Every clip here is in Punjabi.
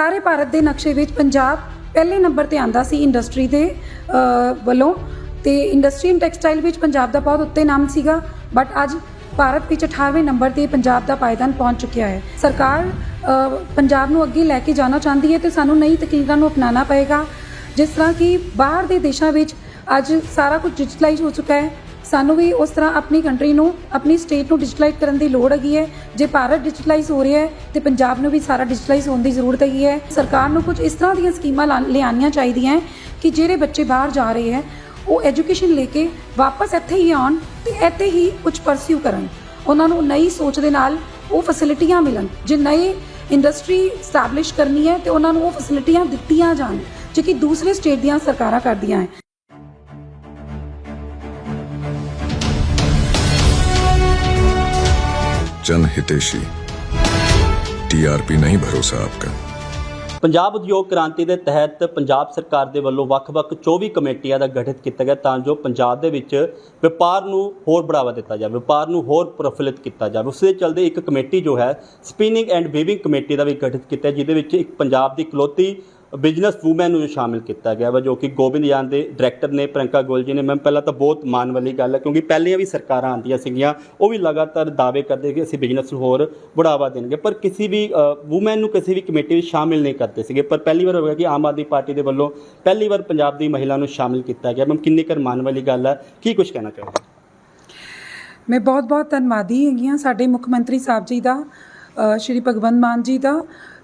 ਸਾਰੇ ਭਾਰਤ ਦੇ ਨਕਸ਼ੇ ਵਿੱਚ ਪੰਜਾਬ ਪਹਿਲੇ ਨੰਬਰ ਤੇ ਆਂਦਾ ਸੀ ਇੰਡਸਟਰੀ ਦੇ ਵੱਲੋਂ। ਤੇ ਇੰਡਸਟਰੀ ਐਂਡ ਟੈਕਸਟਾਈਲ ਵਿੱਚ ਪੰਜਾਬ ਦਾ ਬਹੁਤ ਉੱਤੇ ਨਾਮ ਸੀਗਾ ਬਟ ਅੱਜ ਭਾਰਤ ਵਿੱਚ 18ਵੇਂ ਨੰਬਰ ਤੇ ਪੰਜਾਬ ਦਾ ਪਾਇਦਾਨ ਪਹੁੰਚ ਚੁੱਕਿਆ ਹੈ। ਸਰਕਾਰ ਪੰਜਾਬ ਨੂੰ ਅੱਗੇ ਲੈ ਕੇ ਜਾਣਾ ਚਾਹੁੰਦੀ ਹੈ ਤੇ ਸਾਨੂੰ ਨਈ ਤਕਨੀਕਾਂ ਨੂੰ ਅਪਣਾਉਣਾ ਪਏਗਾ। ਜਿਸ ਤਰ੍ਹਾਂ ਕਿ ਬਾਹਰ ਦੇ ਦੇਸ਼ਾਂ ਵਿੱਚ ਅੱਜ ਸਾਰਾ ਕੁਝ ਡਿਜੀਟਲਾਈਜ਼ ਹੋ ਚੁੱਕਾ ਹੈ। ਸਾਨੂੰ ਵੀ ਉਸ ਤਰ੍ਹਾਂ ਆਪਣੀ ਕੰਟਰੀ ਨੂੰ, ਆਪਣੀ ਸਟੇਟ ਨੂੰ ਡਿਜੀਟਲਾਈਜ਼ ਕਰਨ ਦੀ ਲੋੜ ਹੈਗੀ ਹੈ। ਜੇ ਭਾਰਤ ਡਿਜੀਟਲਾਈਜ਼ ਹੋ ਰਿਹਾ ਹੈ, ਤੇ ਪੰਜਾਬ ਨੂੰ ਵੀ ਸਾਰਾ ਡਿਜੀਟਲਾਈਜ਼ ਹੋਣ ਦੀ ਜ਼ਰੂਰਤ ਹੈਗੀ ਹੈ। ਸਰਕਾਰ ਨੂੰ ਕੁਝ ਇਸ ਤਰ੍ਹਾਂ ਦੀਆਂ ਸਕੀਮਾਂ ਲਾ- ਲਿਆਉਣੀਆਂ ਚਾਹੀਦੀਆਂ ਹੈ ਕਿ ਜਿਹੜੇ ਬੱਚੇ ਬਾਹਰ ਜਾ ਰਹੇ ਹੈ, ਉਹ ਐਜੂਕੇਸ਼ਨ ਲੈ ਕੇ ਵਾਪਸ ਇੱਥੇ ਹੀ ਆਉਣ ਤੇ ਇੱਥੇ ਹੀ ਕੁਝ ਪਰਸਿਊ ਕਰਨ। ਉਹਨਾਂ ਨੂੰ ਨਈ ਸੋਚ ਦੇ ਨਾਲ ਉਹ ਫੈਸਿਲਿਟੀਆਂ ਮਿਲਣ। ਜੇ ਨਈ ਇੰਡਸਟਰੀ ਸਟੈਬਲਿਸ਼ ਕਰਨੀ ਹੈ ਤੇ ਉਹਨਾਂ ਨੂੰ ਉਹ ਫੈਸਿਲਿਟੀਆਂ ਦਿੱਤੀਆਂ ਜਾਣ, ਜੋ ਕਿ ਦੂਸਰੇ ਸਟੇਟ ਦੀਆਂ ਸਰਕਾਰਾਂ ਕਰਦੀਆਂ ਹੈ। जन हितेशी टीआरपी नहीं भरोसा आपका ਪੰਜਾਬ ਉਦਯੋਗ ਕ੍ਰਾਂਤੀ ਦੇ ਤਹਿਤ ਪੰਜਾਬ ਸਰਕਾਰ ਦੇ ਵੱਲੋਂ ਵੱਖ-ਵੱਖ 24 ਕਮੇਟੀਆਂ ਦਾ ਗਠਿਤ ਕੀਤਾ ਗਿਆ ਤਾਂ ਜੋ ਪੰਜਾਬ ਦੇ ਵਿੱਚ ਵਪਾਰ ਨੂੰ ਹੋਰ ਬੜਾਵਾ ਦਿੱਤਾ ਜਾਵੇ ਵਪਾਰ ਨੂੰ ਹੋਰ ਪ੍ਰਫੁੱਲਿਤ ਕੀਤਾ ਜਾਵੇ ਉਸ ਦੇ ਚਲਦੇ ਇੱਕ ਕਮੇਟੀ ਜੋ ਹੈ ਸਪਿਨਿੰਗ ਐਂਡ ਵੀਵਿੰਗ ਕਮੇਟੀ ਦਾ ਵੀ ਗਠਿਤ ਕੀਤਾ ਹੈ, ਜਿਹਦੇ ਵਿੱਚ ਇੱਕ ਪੰਜਾਬ ਦੀ ਇਕਲੌਤੀ ਬਿਜ਼ਨਸ ਵੂਮਨ ਨੂੰ ਸ਼ਾਮਿਲ ਕੀਤਾ ਗਿਆ ਵਾ, ਜੋ ਕਿ ਗੋਬਿੰਦ ਯਾਨ ਦੇ ਡਾਇਰੈਕਟਰ ਨੇ ਪ੍ਰਿੰਕਾ ਗੋਲ ਜੀ ਨੇ। ਮੈਂ ਪਹਿਲਾਂ ਤਾਂ ਬਹੁਤ ਮਾਣ ਵਾਲੀ ਗੱਲ ਹੈ ਕਿਉਂਕਿ ਪਹਿਲੀਆਂ ਵੀ ਸਰਕਾਰਾਂ ਆਉਂਦੀਆਂ ਸੀਗੀਆਂ, ਉਹ ਵੀ ਲਗਾਤਾਰ ਦਾਅਵੇ ਕਰਦੇ ਕਿ ਅਸੀਂ ਬਿਜ਼ਨਸ ਨੂੰ ਹੋਰ ਬੜਾਵਾ ਦੇਣਗੇ। ਪਰ ਕਿਸੇ ਵੀ ਵੂਮਨ ਨੂੰ ਕਿਸੇ ਵੀ ਕਮੇਟੀ ਵਿੱਚ ਸ਼ਾਮਿਲ ਨਹੀਂ ਕਰਦੇ ਸੀਗੇ। ਪਰ ਪਹਿਲੀ ਵਾਰ ਹੋਇਆ ਕਿ ਆਮ ਆਦਮੀ ਪਾਰਟੀ ਦੇ ਵੱਲੋਂ ਪਹਿਲੀ ਵਾਰ ਪੰਜਾਬ ਦੀ ਮਹਿਲਾ ਨੂੰ ਸ਼ਾਮਿਲ ਕੀਤਾ ਗਿਆ। ਮੈਂ ਕਿੰਨੀ ਕਰ ਮਾਣ ਵਾਲੀ ਗੱਲ ਹੈ ਕੀ ਕੁਝ ਕਹਿਣਾ ਚਾਹੋਗੇ? ਮੈਂ ਬਹੁਤ-ਬਹੁਤ ਧੰਨਵਾਦੀ ਹੈਗੀ ਹਾਂ ਸਾਡੇ ਮੁੱਖ ਮੰਤਰੀ ਸਾਹਿਬ ਜੀ ਦਾ ਸ਼੍ਰੀ ਭਗਵੰਤ ਮਾਨ ਜੀ ਦਾ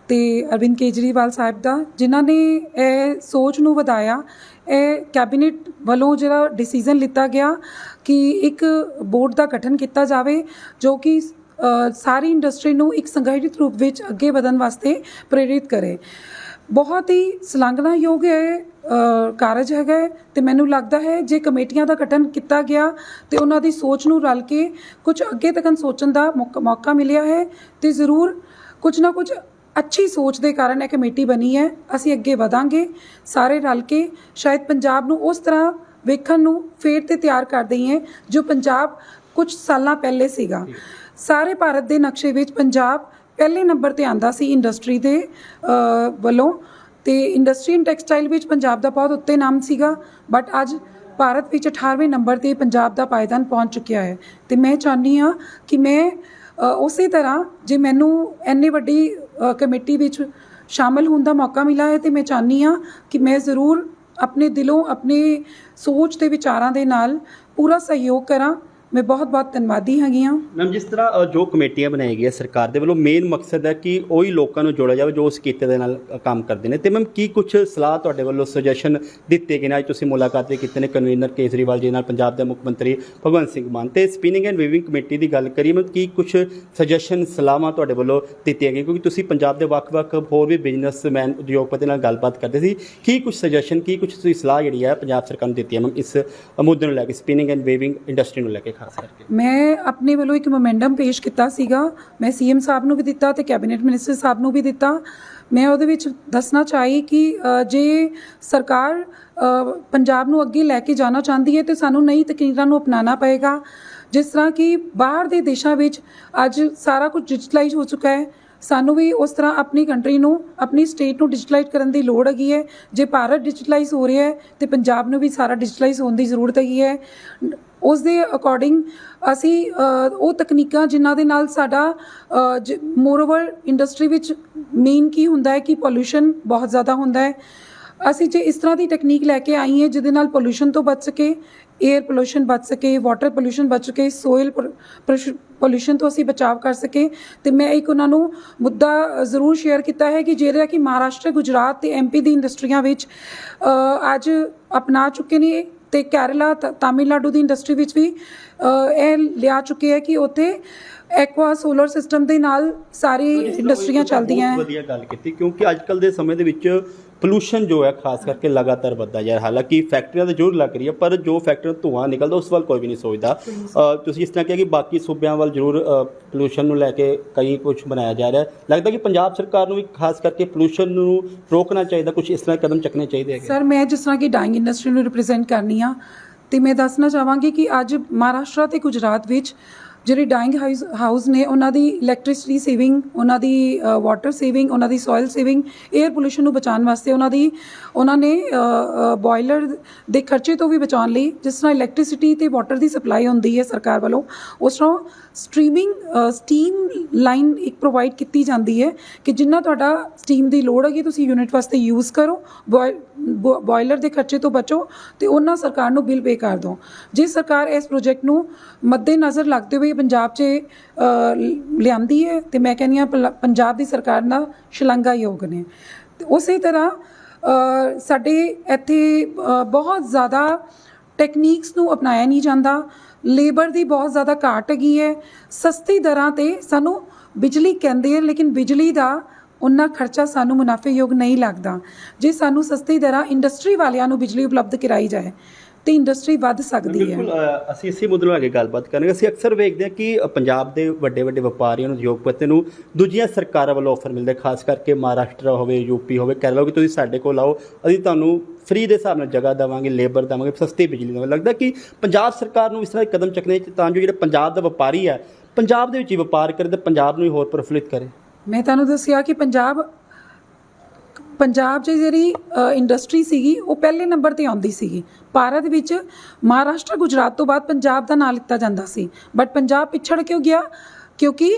ਅਤੇ ਅਰਵਿੰਦ ਕੇਜਰੀਵਾਲ ਸਾਹਿਬ ਦਾ ਜਿਨ੍ਹਾਂ ਨੇ ਇਹ ਸੋਚ ਨੂੰ ਵਧਾਇਆ ਇਹ ਕੈਬਨਿਟ ਵੱਲੋਂ ਜਿਹੜਾ ਡਿਸੀਜਨ ਲਿੱਤਾ ਗਿਆ ਕਿ ਇੱਕ ਬੋਰਡ ਦਾ ਗਠਨ ਕੀਤਾ ਜਾਵੇ ਜੋ ਕਿ ਸਾਰੀ ਇੰਡਸਟਰੀ ਨੂੰ ਇੱਕ ਸੰਗਠਿਤ ਰੂਪ ਵਿੱਚ ਅੱਗੇ ਵਧਣ ਵਾਸਤੇ ਪ੍ਰੇਰਿਤ ਕਰੇ। ਬਹੁਤ ਹੀ ਸ਼ਲਾਘਨਾਯੋਗ ਹੈ ਅ, ਕਾਰਜ ਹੈਗਾ ਹੈ ਤੇ ਮੈਨੂੰ ਲੱਗਦਾ ਹੈ ਜੇ ਕਮੇਟੀਆਂ ਦਾ ਗਠਨ ਕੀਤਾ ਗਿਆ ਤੇ ਉਹਨਾਂ ਦੀ ਸੋਚ ਨੂੰ ਰਲ ਕੇ ਕੁਝ ਅੱਗੇ ਤੱਕ ਸੋਚਣ ਦਾ ਮੌਕਾ- ਮੌਕਾ ਮਿਲਿਆ ਹੈ ਤੇ ਜ਼ਰੂਰ ਕੁਝ ਨਾ ਕੁਝ ਅੱਛੀ ਸੋਚ ਦੇ ਕਾਰਨ ਇਹ ਕਮੇਟੀ ਬਣੀ ਹੈ। ਅਸੀਂ ਅੱਗੇ ਵਧਾਂਗੇ। ਸਾਰੇ ਰਲ ਕੇ ਸ਼ਾਇਦ ਪੰਜਾਬ ਨੂੰ ਉਸ ਤਰ੍ਹਾਂ ਵੇਖਣ ਨੂੰ ਫੇਰ ਤੇ ਤਿਆਰ ਕਰ ਦਈਏ ਜੋ ਪੰਜਾਬ ਕੁਝ ਸਾਲਾਂ ਪਹਿਲੇ ਸੀਗਾ। ਸਾਰੇ ਭਾਰਤ ਦੇ ਨਕਸ਼ੇ ਵਿੱਚ ਪੰਜਾਬ ਪਹਿਲੇ ਨੰਬਰ ਤੇ ਆਂਦਾ ਸੀ ਇੰਡਸਟਰੀ ਦੇ ਵੱਲੋਂ। ਤੇ ਇੰਡਸਟਰੀ ਐਂਡ ਟੈਕਸਟਾਈਲ ਵਿੱਚ ਪੰਜਾਬ ਦਾ ਬਹੁਤ ਉੱਤੇ ਨਾਮ ਸੀਗਾ। ਬਟ ਅੱਜ ਭਾਰਤ ਵਿੱਚ 18ਵੇਂ ਨੰਬਰ ਤੇ ਪੰਜਾਬ ਦਾ ਪਾਇਦਾਨ ਪਹੁੰਚ ਚੁੱਕਿਆ ਹੈ। ਤੇ ਮੈਂ ਚਾਹੁੰਦੀ ਹਾਂ ਕਿ ਮੈਂ ਉਸੇ ਤਰ੍ਹਾਂ ਜੇ ਮੈਨੂੰ ਇੰਨੀ ਵੱਡੀ ਕਮੇਟੀ ਵਿੱਚ ਸ਼ਾਮਲ ਹੋਣ ਦਾ ਮੌਕਾ ਮਿਲਾ ਹੈ ਤੇ ਮੈਂ ਚਾਹੁੰਦੀ ਹਾਂ ਕਿ ਮੈਂ ਜ਼ਰੂਰ ਆਪਣੇ ਦਿਲੋਂ, ਆਪਣੇ ਸੋਚ ਤੇ ਵਿਚਾਰਾਂ ਦੇ ਨਾਲ ਪੂਰਾ ਸਹਿਯੋਗ ਕਰਾਂ। ਮੈਂ ਬਹੁਤ ਬਹੁਤ ਧੰਨਵਾਦੀ ਹੈਗੀ ਹਾਂ। ਮੈਮ ਜਿਸ ਤਰ੍ਹਾਂ ਅ, ਜੋ ਕਮੇਟੀਆਂ ਬਣਾਈ ਗਈਆਂ ਸਰਕਾਰ ਦੇ ਵੱਲੋਂ ਮੇਨ ਮਕਸਦ ਹੈ ਕਿ ਉਹੀ ਲੋਕਾਂ ਨੂੰ ਜੋੜਿਆ ਜਾਵੇ ਜੋ ਉਸ ਕਿੱਤੇ ਦੇ ਨਾਲ ਅ, ਕੰਮ ਕਰਦੇ ਨੇ। ਤੇ ਮੈਮ ਕੀ ਕੁਝ ਸਲਾਹ ਤੁਹਾਡੇ ਵੱਲੋਂ ਸੁਜੈਸ਼ਨ ਦਿੱਤੇ ਗਏ ਨੇ? ਅੱਜ ਤੁਸੀਂ ਮੁਲਾਕਾਤ ਵੀ ਕੀਤੇ ਨੇ ਕਨਵੀਨਰ ਕੇਜਰੀਵਾਲ ਜੀ ਨਾਲ ਪੰਜਾਬ ਦੇ ਮੁੱਖ ਮੰਤਰੀ ਭਗਵੰਤ ਸਿੰਘ ਮਾਨ। ਤੇ ਸਪਿਨਿੰਗ ਐਂਡ ਵੀਵਿੰਗ ਕਮੇਟੀ ਦੀ ਗੱਲ ਕਰੀਏ ਮੈਮ ਕੀ ਕੁਝ ਸੁਜੈਸ਼ਨ ਸਲਾਹਾਂ ਤੁਹਾਡੇ ਵੱਲੋਂ ਦਿੱਤੀਆਂ ਗਈਆਂ? ਕਿਉਂਕਿ ਤੁਸੀਂ ਪੰਜਾਬ ਦੇ ਵੱਖ-ਵੱਖ ਹੋਰ ਵੀ ਬਿਜ਼ਨਸਮੈਨ ਉਦਯੋਗਪਤੀ ਨਾਲ ਗੱਲਬਾਤ ਕਰਦੇ ਸੀ। ਕੀ ਕੁਝ ਸੁਜੈਸ਼ਨ ਕੀ ਕੁਝ ਤੁਸੀਂ ਸਲਾਹ ਜਿਹੜੀ ਹੈ ਪੰਜਾਬ ਸਰਕਾਰ ਨੂੰ ਦਿੱਤੀ ਹੈ ਮੈਮ ਇਸ ਮੁੱਦੇ ਨੂੰ ਲੈ ਕੇ ਸਪਿਨਿੰਗ ਐਂਡ ਵੀਵਿੰਗ ਇੰਡਸਟਰੀ ਨੂੰ ਲੈ ਕੇ? ਖਾਸ ਕਰਕੇ। ਮੈਂ ਆਪਣੇ ਵੱਲੋਂ ਇੱਕ ਮੋਮੈਂਡਮ ਪੇਸ਼ ਕੀਤਾ ਸੀਗਾ। ਮੈਂ ਸੀਐਮ ਸਾਹਿਬ ਨੂੰ ਵੀ ਦਿੱਤਾ ਤੇ ਕੈਬਨਿਟ ਮਿਨਿਸਟਰ ਸਾਹਿਬ ਨੂੰ ਵੀ ਦਿੱਤਾ। ਮੈਂ ਉਹਦੇ ਵਿੱਚ ਦੱਸਣਾ ਚਾਹੀ ਕਿ ਅ, ਜੇ ਸਰਕਾਰ ਅ, ਪੰਜਾਬ ਨੂੰ ਅੱਗੇ ਲੈ ਕੇ ਜਾਣਾ ਚਾਹੁੰਦੀ ਹੈ ਤੇ ਸਾਨੂੰ ਨਈ ਤਕਨੀਕਾਂ ਨੂੰ ਅਪਣਾਉਣਾ ਪਏਗਾ। ਜਿਸ ਤਰ੍ਹਾਂ ਕਿ ਬਾਹਰ ਦੇ ਦੇਸ਼ਾਂ ਵਿੱਚ ਅੱਜ ਸਾਰਾ ਕੁਝ ਡਿਜੀਟਲਾਈਜ਼ ਹੋ ਚੁੱਕਾ ਹੈ। ਸਾਨੂੰ ਵੀ ਉਸ ਤਰ੍ਹਾਂ ਆਪਣੀ ਕੰਟਰੀ ਨੂੰ ਆਪਣੀ ਸਟੇਟ ਨੂੰ ਡਿਜੀਟਲਾਈਜ਼ ਕਰਨ ਦੀ ਲੋੜ ਹੈਗੀ ਹੈ। ਜੇ ਭਾਰਤ ਡਿਜੀਟਲਾਈਜ਼ ਹੋ ਰਿਹਾ ਹੈ ਤੇ ਪੰਜਾਬ ਨੂੰ ਵੀ ਸਾਰਾ ਡਿਜੀਟਲਾਈਜ਼ ਹੋਣ ਦੀ ਜ਼ਰੂਰਤ ਹੈਗੀ ਹੈ। ਉਸ ਦੇ ਅਕੋਰਡਿੰਗ ਅਸੀਂ ਉਹ ਤਕਨੀਕਾਂ ਜਿਨ੍ਹਾਂ ਦੇ ਨਾਲ ਸਾਡਾ ਮੋਰਓਵਰ ਇੰਡਸਟਰੀ ਵਿੱਚ ਮੇਨ ਕੀ ਹੁੰਦਾ ਹੈ ਕਿ ਪੋਲੂਸ਼ਨ ਬਹੁਤ ਜ਼ਿਆਦਾ ਹੁੰਦਾ ਹੈ। ਅਸੀਂ ਜੇ ਇਸ ਤਰ੍ਹਾਂ ਦੀ ਟੈਕਨੀਕ ਲੈ ਕੇ ਆਈ ਹੈ ਜਿਹਦੇ ਨਾਲ ਪੋਲੂਸ਼ਨ ਤੋਂ ਬਚ ਸਕੇ 에ਅਰ ਪੋਲੂਸ਼ਨ ਬਚ ਸਕੇ ਵਾਟਰ ਪੋਲੂਸ਼ਨ ਬਚ ਸਕੇ ਸੋਇਲ ਪੋਲੂਸ਼ਨ ਤੋਂ ਅਸੀਂ ਬਚਾਅ ਕਰ ਸਕੇ। ਤੇ ਮੈਂ ਇੱਕ ਉਹਨਾਂ ਨੂੰ ਮੁੱਦਾ ਜ਼ਰੂਰ ਸ਼ੇਅਰ ਕੀਤਾ ਹੈ ਕਿ ਜਿਹੜਾ ਕਿ ਮਹਾਰਾਸ਼ਟਰ, ਗੁਜਰਾਤ ਤੇ ਐਮਪੀ ਦੀ ਇੰਡਸਟਰੀਆਂ ਵਿੱਚ ਅੱਜ ਅਪਣਾ ਚੁੱਕੇ ਨੇ ਤੇ ਕੇਰਲਾ ਤਾਮਿਲਨਾਡੂ ਦੀ ਇੰਡਸਟਰੀ ਵਿੱਚ ਵੀ ਇਹ ਲਿਆ ਚੁੱਕੇ ਹੈ ਕਿ ਉੱਥੇ ਐਕਵਾ ਸੋਲਰ ਸਿਸਟਮ ਦੇ ਨਾਲ ਸਾਰੀ ਇੰਡਸਟਰੀਆਂ ਚੱਲਦੀਆਂ ਹੈ। ਵਧੀਆ ਗੱਲ ਕੀਤੀ ਕਿਉਂਕਿ ਅੱਜ ਕੱਲ ਦੇ ਸਮੇਂ ਦੇ ਵਿੱਚ ਪੋਲੂਸ਼ਨ ਜੋ ਹੈ, ਖਾਸ ਕਰਕੇ ਲਗਾਤਾਰ ਵੱਧਦਾ ਜਾ ਰਿਹਾ। ਹਾਲਾਂਕਿ ਫੈਕਟਰੀਆਂ ਤਾਂ ਜ਼ਰੂਰ ਲੱਗ ਰਹੀ ਹੈ ਪਰ ਜੋ ਫੈਕਟਰੀ ਤੋਂ ਧੂਆਂ ਨਿਕਲਦਾ, ਉਸ ਵੱਲ ਕੋਈ ਵੀ ਨਹੀਂ ਸੋਚਦਾ। ਤੁਸੀਂ ਇਸ ਤਰ੍ਹਾਂ ਕਿਹਾ ਕਿ ਬਾਕੀ ਸੂਬਿਆਂ ਵੱਲ ਜ਼ਰੂਰ ਪੋਲੂਸ਼ਨ ਨੂੰ ਲੈ ਕੇ ਕਈ ਕੁਝ ਬਣਾਇਆ ਜਾ ਰਿਹਾ। ਲੱਗਦਾ ਕਿ ਪੰਜਾਬ ਸਰਕਾਰ ਨੂੰ ਵੀ ਖਾਸ ਕਰਕੇ ਪੋਲੂਸ਼ਨ ਨੂੰ ਰੋਕਣਾ ਚਾਹੀਦਾ ਕੁਝ ਇਸ ਤਰ੍ਹਾਂ ਕਦਮ ਚੱਕਣੇ ਚਾਹੀਦੇ ਹੈਗੇ। ਸਰ ਮੈਂ ਜਿਸ ਤਰ੍ਹਾਂ ਕਿ ਡਾਈਂਗ ਇੰਡਸਟਰੀ ਨੂੰ ਰਿਪਰੈਜ਼ੈਂਟ ਕਰਨੀ ਆ, ਤੇ ਮੈਂ ਦੱਸਣਾ ਚਾਹਾਂਗੀ ਕਿ ਅੱਜ ਮਹਾਰਾਸ਼ਟਰ ਤੇ ਗੁਜਰਾਤ ਵਿੱਚ ਜਿਹੜੇ ਡਾਈਂਗ ਹਾਊਸ ਹਾਊਸ ਨੇ, ਉਹਨਾਂ ਦੀ ਇਲੈਕਟ੍ਰਿਸਿਟੀ ਸੇਵਿੰਗ ਉਹਨਾਂ ਦੀ ਵਾਟਰ ਸੇਵਿੰਗ ਉਹਨਾਂ ਦੀ ਸੋਇਲ ਸੇਵਿੰਗ 에ਅਰ ਪੋਲੂਸ਼ਨ ਨੂੰ ਬਚਾਉਣ ਵਾਸਤੇ ਉਹਨਾਂ ਦੀ, ਉਹਨਾਂ ਨੇ ਬੋਇਲਰ ਦੇ ਖਰਚੇ ਤੋਂ ਵੀ ਬਚਾਉਣ ਲਈ ਜਿਸ ਤਰ੍ਹਾਂ ਇਲੈਕਟ੍ਰਿਸਿਟੀ ਤੇ ਵਾਟਰ ਦੀ ਸਪਲਾਈ ਹੁੰਦੀ ਹੈ ਸਰਕਾਰ ਵੱਲੋਂ, ਉਸ ਤਰ੍ਹਾਂ ਸਟ੍ਰੀਮਿੰਗ ਸਟੀਮ ਲਾਈਨ ਇੱਕ ਪ੍ਰੋਵਾਈਡ ਕੀਤੀ ਜਾਂਦੀ ਹੈ ਕਿ ਜਿੰਨਾ ਤੁਹਾਡਾ ਸਟੀਮ ਦੀ ਲੋੜ ਹੈਗੀ, ਤੁਸੀਂ ਯੂਨਿਟ ਵਾਸਤੇ ਯੂਜ਼ ਕਰੋ ਬੋਇਲਰ ਦੇ ਖਰਚੇ ਤੋਂ ਬਚੋ ਤੇ ਉਹਨਾਂ ਸਰਕਾਰ ਨੂੰ ਬਿੱਲ ਪੇ ਕਰ ਦਿਓ। ਜੇ ਸਰਕਾਰ ਇਸ ਪ੍ਰੋਜੈਕਟ ਨੂੰ ਮੱਦੇਨਜ਼ਰ ਲੱਗਦੇ ਹੋਏ ਪੰਜਾਬ 'ਚ ਲਿਆਂਦੀ ਹੈ ਤੇ ਮੈਂ ਕਹਿੰਦੀ ਹਾਂ ਪਲ- ਪੰਜਾਬ ਦੀ ਸਰਕਾਰ ਦਾ ਸ਼ਲਾਘਾਯੋਗ ਨੇ। ਤੇ ਉਸੇ ਤਰ੍ਹਾਂ ਸਾਡੇ ਇੱਥੇ ਬਹੁਤ ਜ਼ਿਆਦਾ ਟੈਕਨੀਕਸ ਨੂੰ ਅਪਣਾਇਆ ਨਹੀਂ ਜਾਂਦਾ। ਲੇਬਰ ਦੀ ਬਹੁਤ ਜ਼ਿਆਦਾ ਘਾਟ ਹੈਗੀ ਹੈ। ਸਸਤੀ ਦਰਾਂ ਤੇ ਸਾਨੂੰ ਬਿਜਲੀ ਕਹਿੰਦੇ ਹੈ ਲੇਕਿਨ ਬਿਜਲੀ ਦਾ ਉਨਾ ਖਰਚਾ ਸਾਨੂੰ ਮੁਨਾਫੇਯੋਗ ਨਹੀਂ ਲੱਗਦਾ। ਜੇ ਸਾਨੂੰ ਸਸਤੀ ਦਰਾਂ ਇੰਡਸਟਰੀ ਵਾਲਿਆਂ ਨੂੰ ਬਿਜਲੀ ਉਪਲਬਧ ਕਰਾਈ ਜਾਏ ਤੇ ਇੰਡਸਟਰੀ ਵੱਧ ਸਕਦੀ ਹੈ। ਬਿਲਕੁਲ ਅ, ਅਸੀਂ ਇਸੇ ਮੁੱਦੇ ਨੂੰ ਅੱਗੇ ਗੱਲਬਾਤ ਕਰਾਂਗੇ। ਅਸੀਂ ਅਕਸਰ ਵੇਖਦੇ ਹਾਂ ਕਿ ਅ, ਪੰਜਾਬ ਦੇ ਵੱਡੇ ਵੱਡੇ ਵਪਾਰੀਆਂ ਨੂੰ ਉਦਯੋਗਪਤੀ ਨੂੰ ਦੂਜੀਆਂ ਸਰਕਾਰਾਂ ਵੱਲੋਂ ਆਫਰ ਮਿਲਦੇ ਖਾਸ ਕਰਕੇ ਮਹਾਰਾਸ਼ਟਰ ਹੋਵੇ ਯੂਪੀ ਹੋਵੇ ਕੇਰਲਾ ਹੋਵੇ ਤੁਸੀਂ ਸਾਡੇ ਕੋਲ ਆਓ ਅਸੀਂ ਤੁਹਾਨੂੰ ਫ੍ਰੀ ਦੇ ਹਿਸਾਬ ਨਾਲ ਜਗ੍ਹਾ ਦੇਵਾਂਗੇ ਲੇਬਰ ਦੇਵਾਂਗੇ ਸਸਤੀ ਬਿਜਲੀ ਦੇਵਾਂਗੇ। ਲੱਗਦਾ ਕਿ ਪੰਜਾਬ ਸਰਕਾਰ ਨੂੰ ਇਸ ਤਰ੍ਹਾਂ ਦੇ ਕਦਮ ਚੁੱਕਣੇ ਚਾਹੀਦੇ ਤਾਂ ਜੋ ਜਿਹੜਾ ਪੰਜਾਬ ਦਾ ਵਪਾਰੀ ਹੈ ਪੰਜਾਬ ਦੇ ਵਿੱਚ ਹੀ ਵਪਾਰ ਕਰੇ ਤੇ ਪੰਜਾਬ ਨੂੰ ਹੀ ਹੋਰ ਪ੍ਰਫੁੱਲਿਤ ਕਰੇ। ਮੈਂ ਤੁਹਾਨੂੰ ਦੱਸਿਆ ਕਿ ਪੰਜਾਬ ਪੰਜਾਬ 'ਚ ਜਿਹੜੀ ਇੰਡਸਟਰੀ ਸੀਗੀ ਉਹ ਪਹਿਲੇ ਨੰਬਰ ਤੇ ਆਉਂਦੀ ਸੀਗੀ। ਭਾਰਤ ਵਿੱਚ ਮਹਾਰਾਸ਼ਟਰ ਗੁਜਰਾਤ ਤੋਂ ਬਾਅਦ ਪੰਜਾਬ ਦਾ ਨਾਂ ਲਿੱਤਾ ਜਾਂਦਾ ਸੀ। ਬਟ ਪੰਜਾਬ ਪਿਛੜ ਕਿਉਂ ਗਿਆ? ਕਿਉਂਕਿ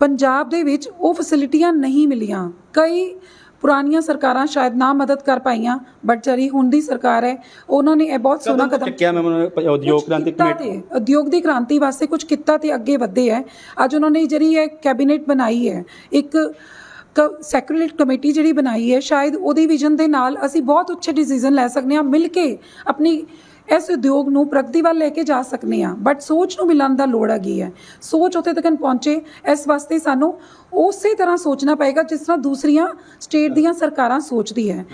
ਪੰਜਾਬ ਦੇ ਵਿੱਚ ਉਹ ਫੈਸਿਲਿਟੀਆਂ ਨਹੀਂ ਮਿਲੀਆਂ। ਕਈ ਪੁਰਾਣੀਆਂ ਸਰਕਾਰਾਂ ਸ਼ਾਇਦ ਨਾ ਮਦਦ ਕਰ ਪਾਈਆਂ ਬਟ ਜਿਹੜੀ ਹੁਣ ਦੀ ਸਰਕਾਰ ਹੈ ਉਹਨਾਂ ਨੇ ਇਹ ਬਹੁਤ ਸੋਹਣਾ ਕਦਮ ਚੱਕਿਆ ਮੈਂ ਮੈਨੂੰ ਉਦਯੋਗ ਕ੍ਰਾਂਤੀ ਕਮੇਟੀ? ਉਦਯੋਗ ਦੀ ਕ੍ਰਾਂਤੀ ਵਾਸਤੇ ਕੁਝ ਕੀਤਾ ਤੇ ਅੱਗੇ ਵਧੇ ਹੈ। ਅੱਜ ਉਹਨਾਂ ਨੇ ਜਿਹੜੀ ਹੈ ਕੈਬਨਿਟ ਬਣਾਈ ਹੈ ਇੱਕ ਸੈਕੂਲਰ ਕਮੇਟੀ ਜਿਹੜੀ ਬਣਾਈ ਹੈ, ਸ਼ਾਇਦ ਉਹਦੇ ਵਿਜ਼ਨ ਦੇ ਨਾਲ ਅਸੀਂ ਬਹੁਤ ਅੱਛੇ ਡਿਸੀਜਨ ਲੈ ਸਕਦੇ ਹਾਂ, ਮਿਲ ਕੇ ਆਪਣੀ ਇਸ ਉਦਯੋਗ ਨੂੰ ਪ੍ਰਗਤੀ ਵੱਲ ਲੈ ਕੇ ਜਾ ਸਕਦੇ ਹਾਂ ਬਟ ਸੋਚ ਨੂੰ ਮਿਲਣ ਦਾ ਲੋੜ ਹੈਗੀ ਹੈ। ਸੋਚ ਉੱਥੇ ਤੱਕ ਪਹੁੰਚੇ ਇਸ ਵਾਸਤੇ ਸਾਨੂੰ ਉਸੇ ਤਰ੍ਹਾਂ ਸੋਚਣਾ ਪਏਗਾ ਜਿਸ ਤਰ੍ਹਾਂ ਦੂਸਰੀਆਂ ਸਟੇਟ ਦੀਆਂ ਸਰਕਾਰਾਂ ਸੋਚਦੀ ਹੈ।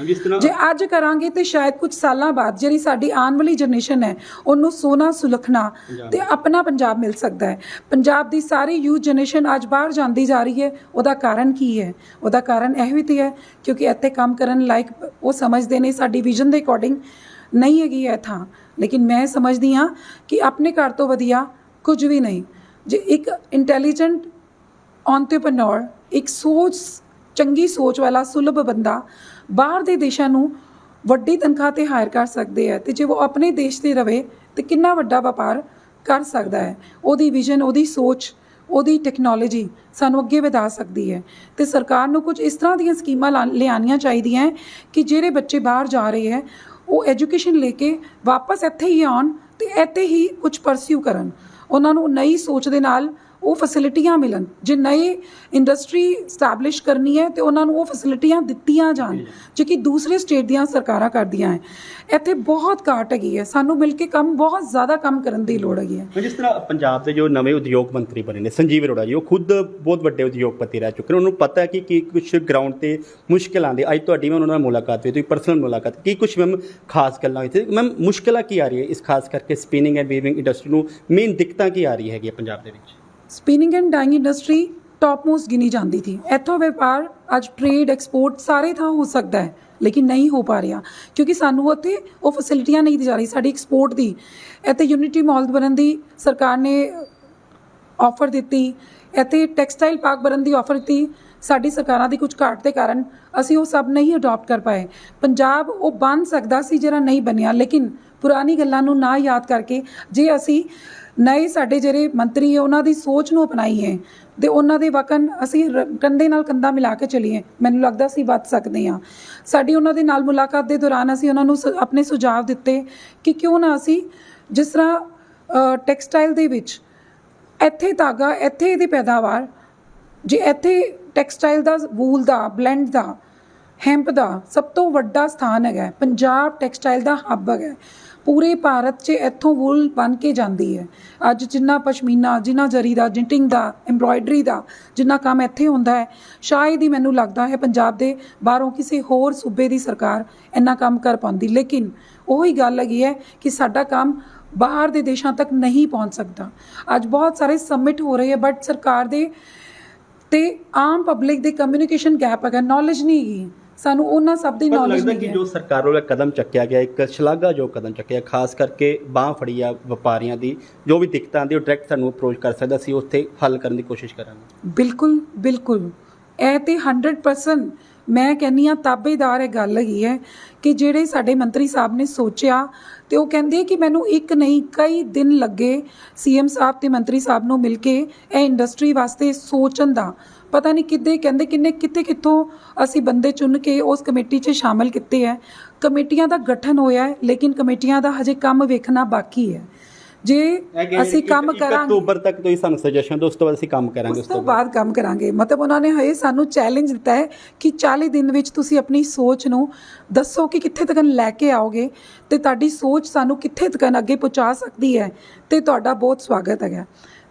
ਜੇ ਅੱਜ ਕਰਾਂਗੇ ਤੇ ਸ਼ਾਇਦ ਕੁਝ ਸਾਲਾਂ ਬਾਅਦ ਜਿਹੜੀ ਸਾਡੀ ਆਉਣ ਵਾਲੀ ਜਨਰੇਸ਼ਨ ਹੈ ਉਹਨੂੰ ਸੋਨਾ ਸੁਲਖਣਾ ਤੇ ਆਪਣਾ ਪੰਜਾਬ ਮਿਲ ਸਕਦਾ ਹੈ। ਪੰਜਾਬ ਦੀ ਸਾਰੀ ਯੂਥ ਜਨਰੇਸ਼ਨ ਅੱਜ ਬਾਹਰ ਜਾਂਦੀ ਜਾ ਰਹੀ ਹੈ। ਉਹਦਾ ਕਾਰਨ ਕੀ ਹੈ? ਉਹਦਾ ਕਾਰਨ ਇਹ ਵੀ ਤੇ ਹੈ ਕਿਉਂਕਿ ਇੱਥੇ ਕੰਮ ਕਰਨ ਲਾਇਕ ਉਹ ਸਮਝਦੇ ਨੇ ਸਾਡੀ ਵਿਜ਼ਨ ਦੇ ਅਕੋਰਡਿੰਗ ਨਹੀਂ ਹੈਗੀ ਹੈ ਥਾਂ। ਲੇਕਿਨ ਮੈਂ ਸਮਝਦੀ ਹਾਂ ਕਿ ਆਪਣੇ ਘਰ ਤੋਂ ਵਧੀਆ ਕੁਝ ਵੀ ਨਹੀਂ। ਜੇ ਇੱਕ ਇੰਟੈਲੀਜੈਂਟ entrepreneur, ਇੱਕ ਸੋਚ, ਚੰਗੀ ਸੋਚ ਵਾਲਾ, ਸੁਲਭ ਬੰਦਾ ਬਾਹਰ ਦੇ ਦੇਸ਼ਾਂ ਨੂੰ ਵੱਡੀ ਤਨਖਾਹ ਤੇ ਹਾਇਰ ਕਰ ਸਕਦੇ ਆ ਤੇ ਜੇ ਉਹ ਆਪਣੇ ਦੇਸ਼ ਤੇ ਰਵੇ ਤੇ ਕਿੰਨਾ ਵੱਡਾ ਵਪਾਰ ਕਰ ਸਕਦਾ ਹੈ। ਉਹਦੀ ਵਿਜ਼ਨ ਉਹਦੀ ਸੋਚ, ਉਹਦੀ ਟੈਕਨੋਲੋਜੀ ਸਾਨੂੰ ਅੱਗੇ ਵਧਾ ਸਕਦੀ ਹੈ ਤੇ ਸਰਕਾਰ ਨੂੰ ਕੁਝ ਇਸ ਤਰ੍ਹਾਂ ਦੀਆਂ ਸਕੀਮਾਂ ਲਾ- ਲਿਆਉਣੀਆਂ ਚਾਹੀਦੀਆਂ ਕਿ ਜਿਹੜੇ ਬੱਚੇ ਬਾਹਰ ਜਾ ਰਹੇ ਹੈ ਉਹ ਐਜੂਕੇਸ਼ਨ ਲੈ ਕੇ ਵਾਪਸ ਇੱਥੇ ਹੀ ਆਉਣ ਤੇ ਇੱਥੇ ਹੀ ਕੁਝ ਪਰਸਿਊ ਕਰਨ। ਉਹਨਾਂ ਨੂੰ ਨਈ ਸੋਚ ਦੇ ਨਾਲ ਉਹ ਫੈਸਿਲਿਟੀਆਂ ਮਿਲਣ। ਜੇ ਨਈ ਇੰਡਸਟਰੀ ਸਟੈਬਲਿਸ਼ ਕਰਨੀ ਹੈ ਤੇ ਉਹਨਾਂ ਨੂੰ ਉਹ ਫੈਸਿਲਿਟੀਆਂ ਦਿੱਤੀਆਂ ਜਾਣ ਜੋ। ਕਿ ਦੂਸਰੇ ਸਟੇਟ ਦੀਆਂ ਸਰਕਾਰਾਂ ਕਰਦੀਆਂ ਹੈ। ਇੱਥੇ ਬਹੁਤ ਘਾਟ ਹੈਗੀ ਹੈ। ਸਾਨੂੰ ਮਿਲ ਕੇ ਕੰਮ ਬਹੁਤ ਜ਼ਿਆਦਾ ਕੰਮ ਕਰਨ ਦੀ ਲੋੜ ਹੈਗੀ ਹੈ। ਜਿਸ ਤਰ੍ਹਾਂ ਪੰਜਾਬ ਦੇ ਜੋ ਨਵੇਂ ਉਦਯੋਗ ਮੰਤਰੀ ਬਣੇ ਨੇ ਸੰਜੀਵ ਅਰੋੜਾ ਜੀ ਉਹ ਖੁਦ ਬਹੁਤ ਵੱਡੇ ਉਦਯੋਗਪਤੀ ਰਹਿ ਚੁੱਕੇ ਨੇ। ਉਹਨਾਂ ਨੂੰ ਪਤਾ ਹੈ ਕਿ ਕੀ ਕੁਝ ਗਰਾਊਂਡ ਤੇ ਮੁਸ਼ਕਿਲ ਆਉਂਦੀ ਅੱਜ ਤੁਹਾਡੀ ਮੈਂ ਉਹਨਾਂ ਨਾਲ ਮੁਲਾਕਾਤ ਹੋਈ ਤੁਸੀਂ ਪਰਸਨਲ ਮੁਲਾਕਾਤ ਕੀ ਕੁਝ ਮੈਮ ਖਾਸ ਗੱਲਾਂ ਹੋਈ ਤੇ ਮੈਮ ਮੁਸ਼ਕਿਲਾਂ ਕੀ ਆ ਰਹੀ ਹੈ ਇਸ ਖਾਸ ਕਰਕੇ ਸਪਿਨਿੰਗ ਐਂਡ ਵੀਵਿੰਗ ਇੰਡਸਟਰੀ ਨੂੰ ਮੇਨ ਦਿੱਕਤਾਂ ਕੀ ਆ ਰਹੀ ਹੈਗੀ ਪੰਜਾਬ ਦੇ ਵਿੱਚ? Spinning and dyeing industry top most ਗਿਣੀ ਜਾਂਦੀ ਸੀ। ਇੱਥੋਂ ਵਪਾਰ, ਅੱਜ ਟ੍ਰੇਡ ਐਕਸਪੋਰਟ ਸਾਰੇ ਥਾਂ ਹੋ ਸਕਦਾ ਹੈ, ਲੇਕਿਨ ਨਹੀਂ ਹੋ ਪਾ ਰਿਹਾ। ਕਿਉਂਕਿ ਸਾਨੂੰ ਉੱਥੇ ਉਹ ਫੈਸਿਲਿਟੀਆਂ ਨਹੀਂ ਦੀ ਜਾ ਰਹੀ ਸਾਡੀ ਐਕਸਪੋਰਟ ਦੀ, ਇੱਥੇ ਯੂਨਿਟੀ ਮਾਲ ਬਣਨ ਦੀ ਸਰਕਾਰ ਨੇ ਆਫਰ ਦਿੱਤੀ, ਇੱਥੇ ਟੈਕਸਟਾਈਲ ਪਾਰਕ ਬਣਨ ਦੀ ਆਫਰ ਦਿੱਤੀ। ਸਾਡੀ ਸਰਕਾਰਾਂ ਦੀ ਕੁਝ ਘਾਟ ਦੇ ਕਾਰਨ ਅਸੀਂ ਉਹ ਸਭ ਨਹੀਂ ਅਡਾਪਟ ਕਰ ਪਾਏ। ਪੰਜਾਬ ਉਹ ਬਣ ਸਕਦਾ ਸੀ ਜਿਹੜਾ ਨਹੀਂ ਬਣਿਆ, ਲੇਕਿਨ ਪੁਰਾਣੀ ਗੱਲਾਂ ਨੂੰ ਨਾ ਯਾਦ ਕਰਕੇ ਜੇ ਅਸੀਂ ਨਏ ਸਾਡੇ ਜਿਹੜੇ ਮੰਤਰੀ ਹੈ, ਉਹਨਾਂ ਦੀ ਸੋਚ ਨੂੰ ਅਪਣਾਈ ਹੈ, ਤੇ ਉਹਨਾਂ ਦੇ ਵਕਨ ਅਸੀਂ ਰ- ਕੰਧੇ ਨਾਲ ਕੰਧਾ ਮਿਲਾ ਕੇ ਚੱਲੀਏ, ਮੈਨੂੰ ਲੱਗਦਾ ਅਸੀਂ ਵੱਧ ਸਕਦੇ ਹਾਂ। ਸਾਡੀ ਉਹਨਾਂ ਦੇ ਨਾਲ ਮੁਲਾਕਾਤ ਦੇ ਦੌਰਾਨ ਅਸੀਂ ਉਹਨਾਂ ਨੂੰ ਸ- ਆਪਣੇ ਸੁਝਾਅ ਦਿੱਤੇ ਕਿ ਕਿਉਂ ਨਾ ਅਸੀਂ ਜਿਸ ਤਰ੍ਹਾਂ ਟੈਕਸਟਾਈਲ ਦੇ ਵਿੱਚ ਇੱਥੇ ਧਾਗਾ, ਇੱਥੇ ਇਹਦੀ ਪੈਦਾਵਾਰ ਜੇ ਇੱਥੇ ਟੈਕਸਟਾਈਲ ਦਾ, ਵੂਲ ਦਾ, ਬਲੈਂਡ ਦਾ ਹੈਂਪ ਦਾ ਸਭ ਤੋਂ ਵੱਡਾ ਸਥਾਨ ਹੈਗਾ, ਪੰਜਾਬ ਟੈਕਸਟਾਈਲ ਦਾ ਹੱਬ ਹੈਗਾ। ਪੂਰੇ ਭਾਰਤ 'ਚ ਇੱਥੋਂ ਵੂਲ ਬਣ ਕੇ ਜਾਂਦੀ ਹੈ। ਅੱਜ ਜਿੰਨਾ ਪਸ਼ਮੀਨਾ, ਜਿੰਨਾ ਜਰੀ ਦਾ, ਜਿੰਟਿੰਗ ਦਾ ਐਮਬ੍ਰੋਇਡਰੀ ਦਾ, ਜਿੰਨਾ ਕੰਮ ਇੱਥੇ ਹੁੰਦਾ ਹੈ, ਸ਼ਾਇਦ ਹੀ ਮੈਨੂੰ ਲੱਗਦਾ ਹੈ ਪੰਜਾਬ ਦੇ ਬਾਹਰੋਂ ਕਿਸੇ ਹੋਰ ਸੂਬੇ ਦੀ ਸਰਕਾਰ ਇੰਨਾ ਕੰਮ ਕਰ ਪਾਉਂਦੀ। ਲੇਕਿਨ ਉਹੀ ਗੱਲ ਹੈਗੀ ਹੈ ਕਿ ਸਾਡਾ ਕੰਮ ਬਾਹਰ ਦੇ ਦੇਸ਼ਾਂ ਤੱਕ ਨਹੀਂ ਪਹੁੰਚ ਸਕਦਾ। ਅੱਜ ਬਹੁਤ ਸਾਰੇ ਸਮਿਟ ਹੋ ਰਹੇ ਹੈ ਬਟ ਸਰਕਾਰ ਦੇ ਤੇ ਆਮ ਪਬਲਿਕ ਦੇ ਕਮਿਊਨੀਕੇਸ਼ਨ ਗੈਪ ਹੈਗਾ ਨੌਲੇਜ ਨਹੀਂ ਹੈਗੀ। ਸਾਨੂੰ ਉਹਨਾਂ ਸਭ ਦੀ ਪਰ ਨੌਲੇਜ ਲੱਗਦਾ ਨਹੀਂ ਕਿ ਹੈ। ਜੋ ਸਰਕਾਰ ਵੱਲੋਂ ਇਹ ਕਦਮ ਚੱਕਿਆ ਗਿਆ ਇੱਕ ਸ਼ਲਾਘਾ ਜੋ ਕਦਮ ਚੱਕਿਆ ਖਾਸ ਕਰਕੇ ਬਾਹ ਫੜੀ ਆ ਵਪਾਰੀਆਂ ਦੀ ਜੋ ਵੀ ਦਿੱਕਤਾਂ ਆਉਂਦੀ ਉਹ ਡਾਇਰੈਕਟ ਸਾਨੂੰ ਅਪਰੋਚ ਕਰ ਸਕਦਾ ਸੀ ਉੱਥੇ ਹੱਲ ਕਰਨ ਦੀ ਕੋਸ਼ਿਸ਼ ਕਰਾਂਗੇ। ਬਿਲਕੁਲ ਬਿਲਕੁਲ। ਇਹ ਤੇ 100% ਮੈਂ ਕਹਿੰਨੀ ਆ ਤਾਬੇਦਾਰ ਇਹ ਗੱਲ ਹੈਗੀ ਹੈ ਕਿ ਜਿਹੜੇ ਸਾਡੇ ਮੰਤਰੀ ਸਾਹਿਬ ਨੇ ਸੋਚਿਆ ਤੇ ਉਹ ਕਹਿੰਦੇ ਕਿ ਮੈਨੂੰ ਇੱਕ ਨਹੀਂ, ਕਈ ਦਿਨ ਲੱਗੇ ਸੀਐਮ ਸਾਹਿਬ ਤੇ ਮੰਤਰੀ ਸਾਹਿਬ ਨੂੰ ਮਿਲ ਕੇ ਇਹ ਇੰਡਸਟਰੀ ਵਾਸਤੇ ਸੋਚਣ ਦਾ। ਪਤਾ ਨਹੀਂ ਕਿੱਦੇ, ਕਹਿੰਦੇ ਕਿੰਨੇ, ਕਿੱਥੇ ਕਿੱਥੋਂ ਅਸੀਂ ਬੰਦੇ ਚੁਣ ਕੇ ਉਸ ਕਮੇਟੀ 'ਚ ਸ਼ਾਮਲ ਕੀਤੇ ਹੈ। ਕਮੇਟੀਆਂ ਦਾ ਗਠਨ ਹੋਇਆ ਹੈ, ਲੇਕਿਨ ਕਮੇਟੀਆਂ ਦਾ ਹਜੇ ਕੰਮ ਵੇਖਣਾ ਬਾਕੀ ਹੈ। ਜੇ ਅਸੀਂ ਕੰਮ ਕਰਾਂਗੇ ਅਕਤੂਬਰ ਤੱਕ ਤੁਸੀਂ ਸਾਨੂੰ ਸੁਜੈਸ਼ਨ ਦਿਓ ਉਸ ਤੋਂ ਬਾਅਦ ਅਸੀਂ ਕੰਮ ਕਰਾਂਗੇ ਉਸ ਤੋਂ ਬਾਅਦ ਕੰਮ ਕਰਾਂਗੇ। ਮਤਲਬ ਉਹਨਾਂ ਨੇ ਹਏ ਸਾਨੂੰ ਚੈਲੰਜ ਦਿੱਤਾ ਹੈ ਕਿ 40 ਦਿਨ ਵਿੱਚ ਤੁਸੀਂ ਆਪਣੀ ਸੋਚ ਨੂੰ ਦੱਸੋ ਕਿ ਕਿੱਥੇ ਤੱਕ ਲੈ ਕੇ ਆਓਗੇ ਤੇ ਤੁਹਾਡੀ ਸੋਚ ਸਾਨੂੰ ਕਿੱਥੇ ਤੱਕ ਅੱਗੇ ਪਹੁੰਚਾ ਸਕਦੀ ਹੈ ਤੇ ਤੁਹਾਡਾ ਬਹੁਤ ਸਵਾਗਤ ਹੈਗਾ।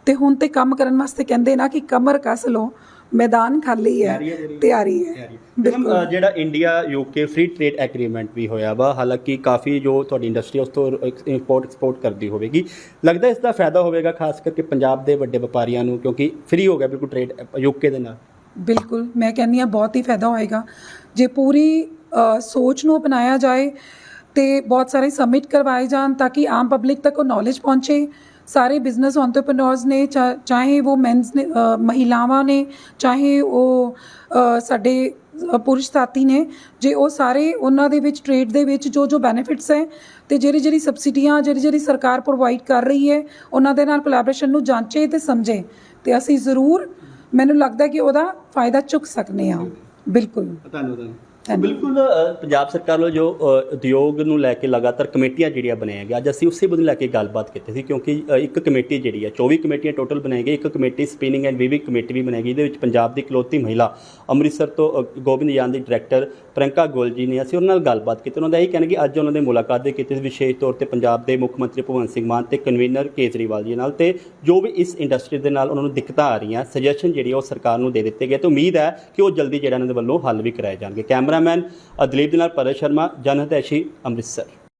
ਤੇ ਹੁਣ ਤੇ ਕੰਮ ਕਰਨ ਵਾਸਤੇ ਕਹਿੰਦੇ ਨਾ ਕਿ ਕਮਰ ਕੱਸ ਲਓ। ਮੈਦਾਨ ਖਾਲੀ ਹੈ ਤਿਆਰੀ ਹੈ ਜਿਹੜੀ? ਬਿਲਕੁਲ। India UK free trade agreement ਵੀ ਹੋਇਆ ਵਾ ਹਾਲਾਂਕਿ ਕਾਫੀ ਜੋ ਤੁਹਾਡੀ ਇੰਡਸਟਰੀ ਉਸ ਤੋਂ ਇੰਪੋਰਟ ਐਕਸਪੋਰਟ ਕਰਦੀ ਹੋਵੇਗੀ। ਲੱਗਦਾ ਇਸ ਦਾ ਫਾਇਦਾ ਹੋਵੇਗਾ ਖਾਸ ਕਰਕੇ ਪੰਜਾਬ ਦੇ ਵੱਡੇ ਵਪਾਰੀਆਂ ਨੂੰ ਕਿਉਂਕਿ ਫ੍ਰੀ ਹੋ ਗਿਆ ਬਿਲਕੁਲ ਟ੍ਰੇਡ ਯੂਕੇ ਦੇ ਨਾਲ। ਬਿਲਕੁਲ ਮੈਂ ਕਹਿੰਦੀ ਹਾਂ ਬਹੁਤ ਹੀ ਫਾਇਦਾ ਹੋਏਗਾ। ਜੇ ਪੂਰੀ ਸੋਚ ਨੂੰ ਅਪਣਾਇਆ ਜਾਏ ਤੇ ਬਹੁਤ ਸਾਰੇ ਸਮਿਟ ਕਰਵਾਏ ਜਾਣ ਤਾਂ ਕਿ ਆਮ ਪਬਲਿਕ ਤੱਕ ਉਹ ਨੌਲੇਜ ਪਹੁੰਚੇ। ਸਾਰੇ ਬਿਜ਼ਨਸ ਐਂਟਰਪ੍ਰੀਨਿਓਰਸ ਨੇ, ਚਾ- ਚਾਹੇ ਉਹ ਮੈਨਸ ਨੇ ਮਹਿਲਾਵਾਂ ਨੇ, ਚਾਹੇ ਉਹ ਸਾਡੇ ਪੁਰਸ਼ ਸਾਥੀ ਨੇ, ਜੇ ਉਹ ਸਾਰੇ ਉਹਨਾਂ ਦੇ ਵਿੱਚ ਟ੍ਰੇਡ ਦੇ ਵਿੱਚ ਜੋ ਜੋ ਬੈਨੀਫਿਟਸ ਹੈ, ਤੇ ਜਿਹੜੀ ਜਿਹੜੀ ਸਬਸਿਡੀਆਂ ਜਿਹੜੀ ਜਿਹੜੀ ਸਰਕਾਰ ਪ੍ਰੋਵਾਈਡ ਕਰ ਰਹੀ ਹੈ, ਉਹਨਾਂ ਦੇ ਨਾਲ ਕੋਲੈਬੋਰੇਸ਼ਨ ਨੂੰ ਜਾਂਚੇ ਤੇ ਸਮਝੇ, ਤੇ ਅਸੀਂ ਜ਼ਰੂਰ, ਮੈਨੂੰ ਲੱਗਦਾ ਕਿ ਉਹਦਾ ਫਾਇਦਾ ਚੁੱਕ ਸਕਨੇ ਆ ਬਿਲਕੁਲ ਧੰਨਵਾਦ। ਬਿਲਕੁਲ ਪੰਜਾਬ ਸਰਕਾਰ ਵੱਲੋਂ ਜੋ ਉਦਯੋਗ ਨੂੰ ਲੈ ਕੇ ਲਗਾਤਾਰ ਕਮੇਟੀਆਂ ਜਿਹੜੀਆਂ ਬਣਾਈਆਂ ਗਈਆਂ, ਅੱਜ ਅਸੀਂ ਉਸੇ ਮੁੱਦੇ ਨੂੰ ਲੈ ਕੇ ਗੱਲਬਾਤ ਕੀਤੀ ਸੀ, ਕਿਉਂਕਿ ਇੱਕ ਕਮੇਟੀ ਜਿਹੜੀ ਹੈ 24 ਕਮੇਟੀਆਂ ਟੋਟਲ ਬਣਾਈ ਗਈ, ਇੱਕ committee spinning and weaving committee ਵੀ ਬਣਾਈ ਗਈ ਇਹਦੇ ਵਿੱਚ ਪੰਜਾਬ ਦੀ ਇਕਲੌਤੀ ਮਹਿਲਾ ਅੰਮ੍ਰਿਤਸਰ ਤੋਂ ਗੋਬਿੰਦ ਯਾਨ ਦੀ ਡਾਇਰੈਕਟਰ ਪ੍ਰਿੰਕਾ ਗੋਲ ਜੀ ਨੇ ਅਸੀਂ ਉਹਨਾਂ ਨਾਲ ਗੱਲਬਾਤ ਕੀਤੀ, ਉਹਨਾਂ ਦਾ ਇਹ ਕਹਿਣਾ ਕਿ ਅੱਜ ਉਹਨਾਂ ਦੇ ਮੁਲਾਕਾਤ ਦੇ ਕੀਤੀ ਸੀ ਵਿਸ਼ੇਸ਼ ਤੌਰ ਤੇ ਪੰਜਾਬ ਦੇ ਮੁੱਖ ਮੰਤਰੀ ਭਗਵੰਤ ਸਿੰਘ ਮਾਨ ਤੇ ਕਨਵੀਨਰ ਕੇਜਰੀਵਾਲ ਜੀ ਨਾਲ ਤੇ ਜੋ ਵੀ ਇਸ ਇੰਡਸਟਰੀ ਦੇ ਨਾਲ ਉਹਨਾਂ ਨੂੰ ਦਿੱਕਤਾਂ ਆ ਰਹੀਆਂ ਸੁਜੈਸ਼ਨ ਜਿਹੜੀ ਆ ਉਹ ਸਰਕਾਰ ਨੂੰ ਦੇ ਦਿੱਤੇ ਗਏ ਤੇ ਉਮੀਦ ਹੈ ਕਿ ਉਹ ਜਲਦੀ ਜਿਹੜਾ ਇਹਨਾਂ ਦੇ ਵੱਲੋਂ ਹੱਲ ਵੀ ਕਰਾਏ ਜਾਣਗੇ। ਕੈਮਰਾ ਕੈਮਰਾਮੈਨ ਅਦਲੀਪ ਦਲੀਪ ਦੇ ਨਾਲ ਪਰਸ ਸ਼ਰਮਾ ਜਨਹਿਤੈਸ਼ੀ ਅੰਮ੍ਰਿਤਸਰ।